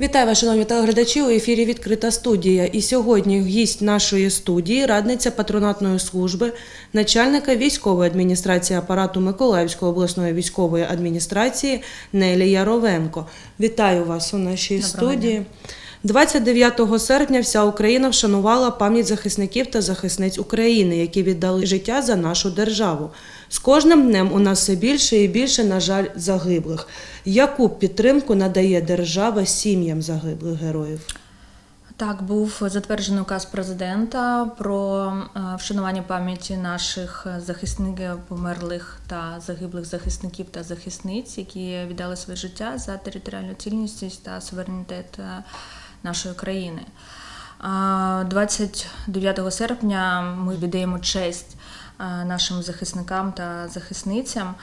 Вітаю вас, шановні телеглядачі. У ефірі відкрита студія. І сьогодні гість нашої студії, радниця патронатної служби, начальника військової адміністрації апарату Миколаївської обласної військової адміністрації Нелі Яровенко. Вітаю вас у нашій Доброго студії. 29 серпня вся Україна вшанувала пам'ять захисників та захисниць України, які віддали життя за нашу державу. З кожним днем у нас все більше і більше, на жаль, загиблих. Яку підтримку надає держава сім'ям загиблих героїв? Так, був затверджений указ президента про е, вшанування пам'яті наших захисників, померлих та загиблих захисників та захисниць, які віддали своє життя за територіальну цілісність та суверенітет е, нашої країни. 29 серпня ми віддаємо честь нашим захисникам та захисницям.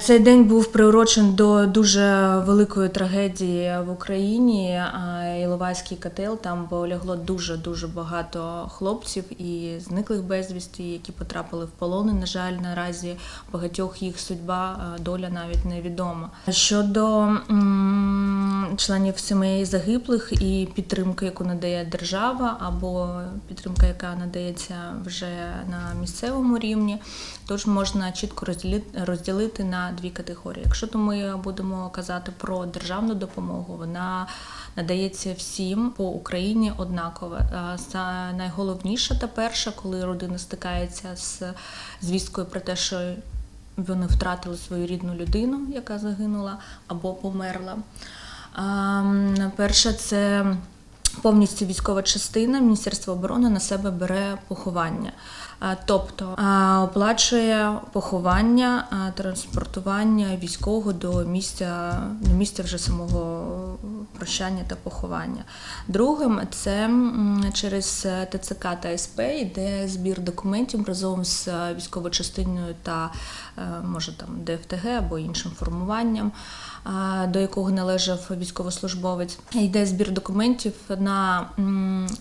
Цей день був приурочений до дуже великої трагедії в Україні. Іловайський котел там полягло дуже дуже багато хлопців і зниклих безвісті, які потрапили в полон. І, На жаль, наразі багатьох їх судьба, доля навіть невідома. Щодо членів сімей загиблих і підтримки, яку надає держава, або підтримка, яка надається вже на місцевому рівні, тож можна чітко розділити, на дві категорії. Якщо то ми будемо казати про державну допомогу, вона надається всім по Україні однаково. Са- Найголовніша та перша, коли родина стикається з звісткою про те, що вони втратили свою рідну людину, яка загинула або померла. Перше це повністю військова частина Міністерства оборони на себе бере поховання. Тобто оплачує поховання, транспортування військового до місця, до місця вже самого прощання та поховання. Другим це через ТЦК та СП йде збір документів разом з військовою частиною та е, може там ДФТГ або іншим формуванням до якого належав військовослужбовець. Йде збір документів на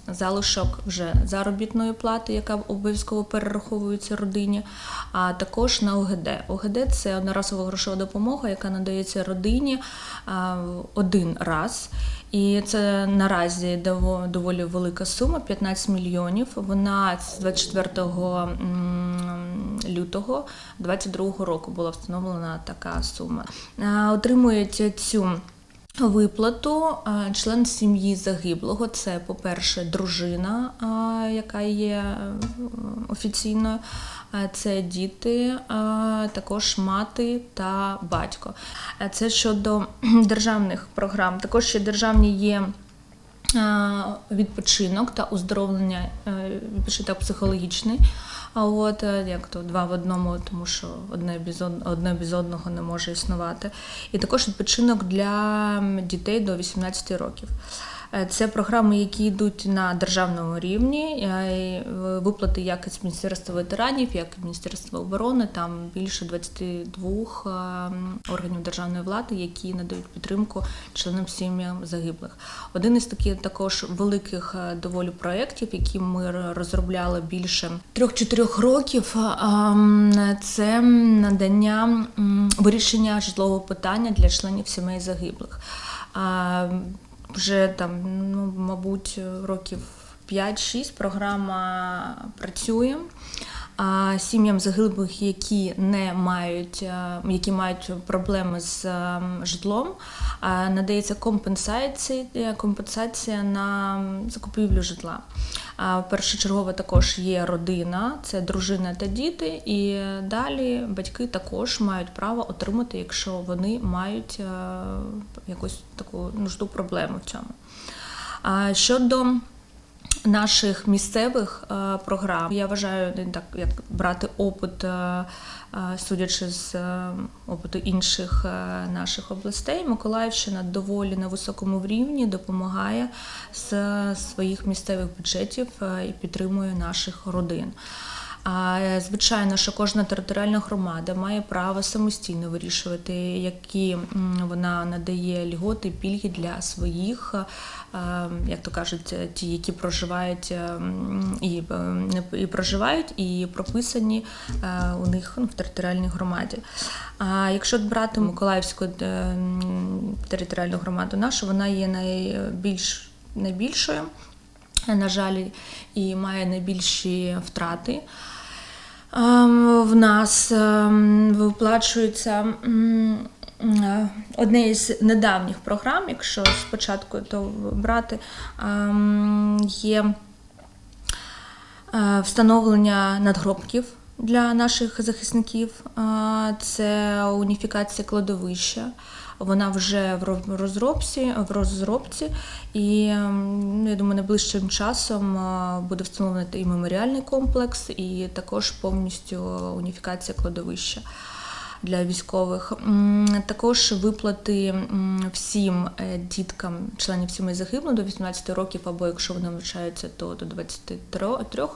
залишок вже заробітної плати, яка обов'язково перераховується родині, а також на ОГД. ОГД це одноразова грошова допомога, яка надається родині один раз. І це наразі доволі велика сума 15 мільйонів. Вона з 24 лютого 2022 року була встановлена така сума. Е, Отримують цю виплату член сім'ї загиблого. Це, по-перше, дружина, яка є е, офіційною. Це діти, також мати та батько. Це щодо державних програм. Також ще державні є відпочинок та оздоровлення, е, відпочинок психологічний. А от е, як то два в одному, тому що одне без одне без одного не може існувати. І також відпочинок для дітей до 18 років. Е, Це програми, які йдуть на державному рівні. е, Виплати як з Міністерства ветеранів, як і Міністерства оборони. Там більше 22 е, органів державної влади, які надають підтримку членам сім'ям загиблих. Один із таких також великих е, доволі проєктів, які ми розробляли більше трьох-чотирьох років. е, Це надання вирішення житлового питання для членів сімей загиблих. Вже там, ну, мабуть, років 5-6 програма працює. Сім'ям загиблих, які не мають, е, які мають проблеми з е, житлом, е, надається компенсація, компенсація на закупівлю житла. Першочергово також є родина, це дружина та діти, і далі батьки також мають право отримати, якщо вони мають якусь таку нужду проблему в цьому. Щодо наших місцевих е, програм. Я вважаю, не так як брати опит, е, е, судячи з опиту інших наших областей, Миколаївщина доволі на високому рівні допомагає з своїх місцевих бюджетів і підтримує наших родин. А е, звичайно, що кожна територіальна громада має право самостійно вирішувати, які вона надає льготи, пільги для своїх, е, як то кажуть, е, ті, які проживають е, і, е, і проживають, і прописані е, у них ну, в територіальній громаді. А якщо брати Миколаївську е, територіальну громаду нашу, вона є найбільш найбільшою, на жаль, і має найбільші втрати. Ем, В нас ем, виплачується е, одне із недавніх програм, якщо спочатку то брати, ем, є е, встановлення надгробків для наших захисників. Е, Це уніфікація кладовища. Вона вже в ро- розробці, в розробці, і ем, ну, я думаю, найближчим часом буде встановлений і меморіальний комплекс, і також повністю уніфікація кладовища для військових. Також виплати всім е, діткам, членів сімей загиблих до 18 років, або якщо вони навчаються, то до 23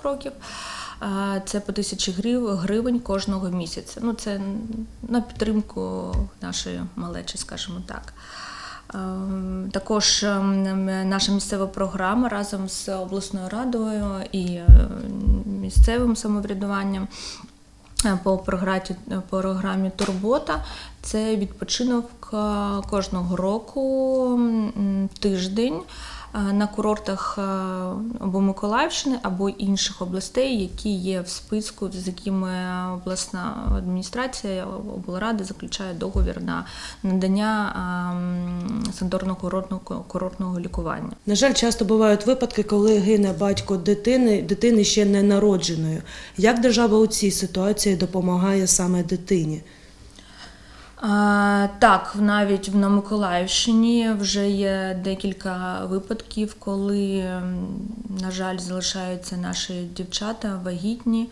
років. Це по тисячі гривень кожного місяця. Ну, це на підтримку нашої малечі, скажімо так. Ем, Також ем, наша місцева програма разом з обласною радою і е, місцевим самоврядуванням по програмі, Турбота. Це відпочинок е, кожного року тиждень. е, на курортах е, або Миколаївщини, або інших областей, які є в списку, з якими обласна адміністрація облради заключає договір на надання ем, санаторно-курортного курортного лікування. На жаль, часто бувають випадки, коли гине батько дитини, дитини ще не народженою. Як держава у цій ситуації допомагає саме дитині? Так, навіть на Миколаївщині вже є декілька випадків, коли, на жаль, залишаються наші дівчата вагітні,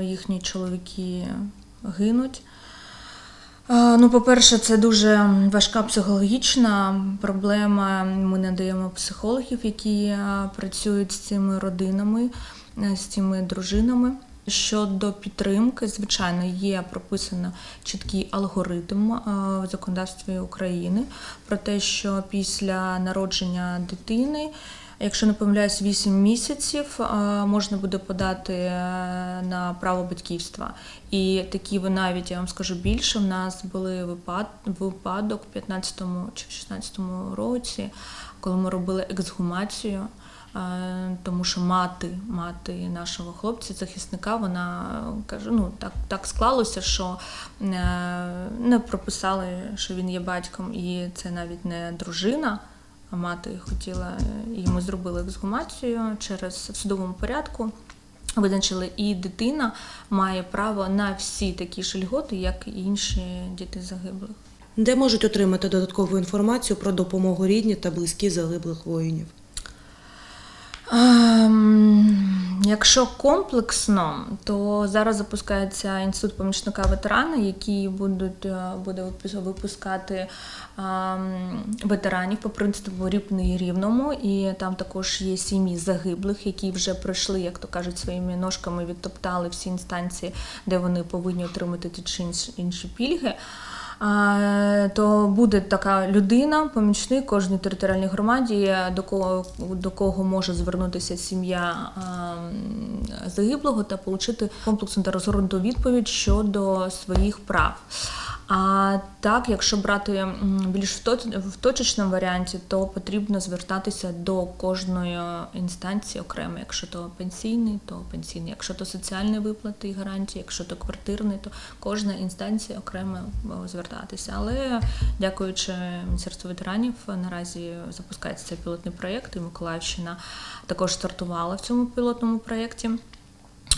їхні чоловіки гинуть. Ну, по-перше, це дуже важка психологічна проблема. Ми надаємо психологів, які працюють з цими родинами, з цими дружинами. Щодо підтримки, звичайно, є прописано чіткий алгоритм в законодавстві України про те, що після народження дитини Якщо не помиляюсь, 8 місяців можна буде подати е, на право батьківства. І такі ви навіть я вам скажу більше. В нас були випад, випадок в 15-му чи в 16-му році, коли ми робили ексгумацію. Тому що мати, мати нашого хлопця, захисника, вона каже: ну так, так склалося, що е, не прописали, що він є батьком, і це навіть не дружина. А мати хотіла, ми зробили ексгумацію через в судовому порядку. Визначили, і дитина має право на всі такі ж льготи, як і інші діти загиблих. Де можуть отримати додаткову інформацію про допомогу рідні та близькі загиблих воїнів? Ем, Якщо комплексно, то зараз запускається інститут помічника ветерана, який будуть, е, буде випускати ем, ветеранів по принципу рівний рівному. І там також є сім'ї загиблих, які вже пройшли, як то кажуть, своїми ножками відтоптали всі інстанції, де вони повинні отримати ті чи інші- інші пільги. То буде така людина, помічник кожній територіальній громаді, до кого, до кого може звернутися сім'я загиблого та отримати комплексну та розгорнуту відповідь щодо своїх прав. А так, якщо брати більш в точечному варіанті, то потрібно звертатися до кожної інстанції окремо. Якщо то пенсійний, то пенсійний. Якщо то соціальні виплати і гарантії, якщо то квартирний, то кожна інстанція окремо е, звертатися. Але дякуючи Міністерству ветеранів, наразі запускається цей пілотний проєкт, і Миколаївщина також стартувала в цьому пілотному проєкті.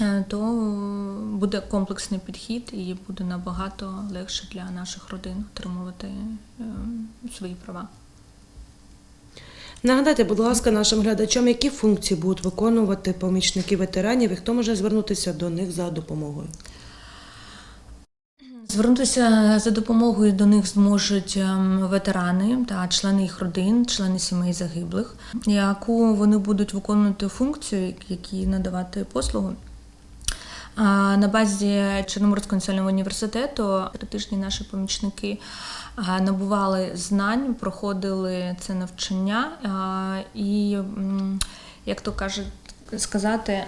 Е, То буде комплексний підхід і буде набагато легше для наших родин отримувати е, свої права. Нагадайте, будь ласка, нашим глядачам, які функції будуть виконувати помічники ветеранів і хто може звернутися до них за допомогою? Звернутися за допомогою до них зможуть ем, ветерани та члени їх родин, члени сімей загиблих, яку вони будуть виконувати функцію, які надавати послугу. На базі Чорноморського національного університету три тижні наші помічники набували знань, проходили це навчання і, як то кажуть, сказати,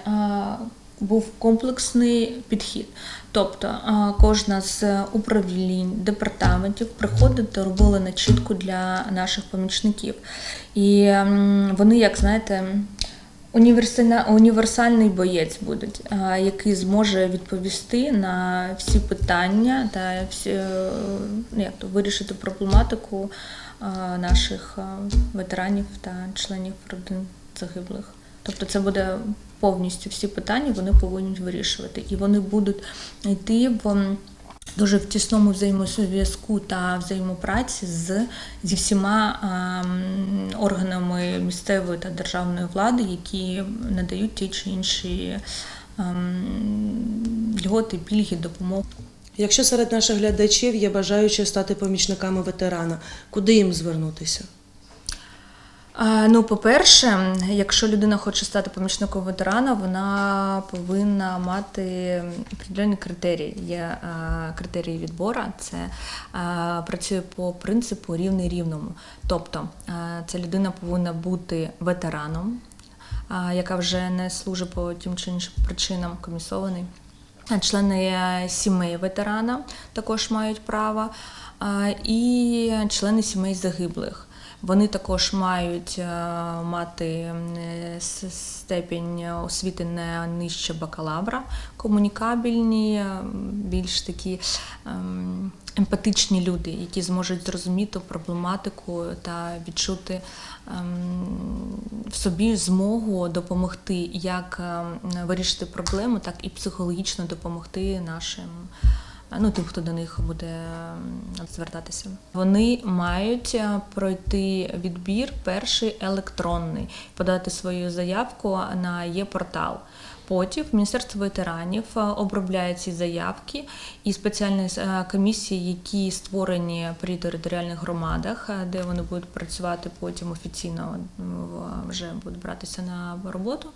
був комплексний підхід. Тобто кожна з управлінь, департаментів приходить та робила начітку для наших помічників. І вони, як знаєте, універсальний боєць будуть, який зможе відповісти на всі питання та всі, е, ну, як то, вирішити проблематику наших ветеранів та членів родин загиблих. Тобто це буде повністю всі питання, вони повинні вирішувати. І вони будуть йти в дуже в тісному взаємозв'язку та взаємопраці з зі всіма ем, органами місцевої та державної влади, які надають ті чи інші ем, льготи, пільги, допомогу. Якщо серед наших глядачів є бажаючі стати помічниками ветерана, куди їм звернутися? Ну, по-перше, якщо людина хоче стати помічником ветерана, вона повинна мати определені критерії. Є критерії відбору. Це працює по принципу рівний рівному. Тобто ця людина повинна бути ветераном, яка вже не служить по тим чи іншим причинам комісований. Члени сімей ветерана також мають право, і члени сімей загиблих. Вони також мають е, мати степінь освіти не нижче бакалавра, комунікабельні, більш такі ем, емпатичні люди, які зможуть зрозуміти проблематику та відчути ем, в собі змогу допомогти як ем, вирішити проблему, так і психологічно допомогти нашим. Ну, тим, хто до них буде звертатися, вони мають е, пройти відбір перший електронний, подати свою заявку на є-портал. Потім Міністерство ветеранів е, обробляє ці заявки і спеціальні е, комісії, які створені при територіальних громадах, е, де вони будуть працювати потім офіційно вже будуть братися на роботу,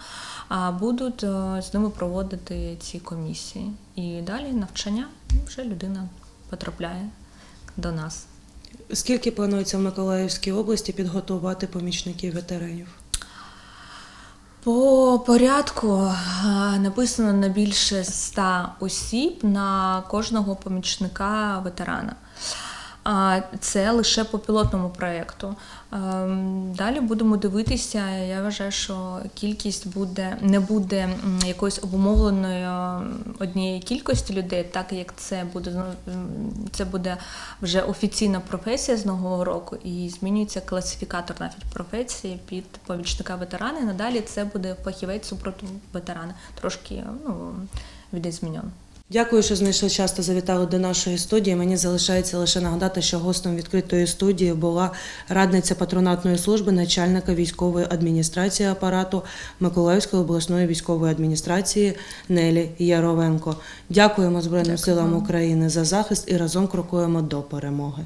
а будуть з ними проводити ці комісії. І далі навчання вже людина потрапляє до нас. Скільки планується в Миколаївській області підготувати помічників ветеранів? По порядку е, написано на більше 100 осіб на кожного помічника ветерана. А Це лише по пілотному проєкту. Ем, Далі будемо дивитися. Я вважаю, що кількість буде не буде якоюсь обумовленою однієї кількості людей, так як це буде це буде вже офіційна професія з нового року, і змінюється класифікатор навіть професії під помічника ветерана. Надалі це буде фахівець супроту ветерана. Трошки ну відозмінено. Дякую, що знайшли час та завітали до нашої студії. Мені залишається лише нагадати, що гостем відкритої студії була радниця патронатної служби начальника військової адміністрації апарату Миколаївської обласної військової адміністрації Нелі Яровенко. Дякуємо Збройним Дякую силам. України за захист і разом крокуємо до перемоги.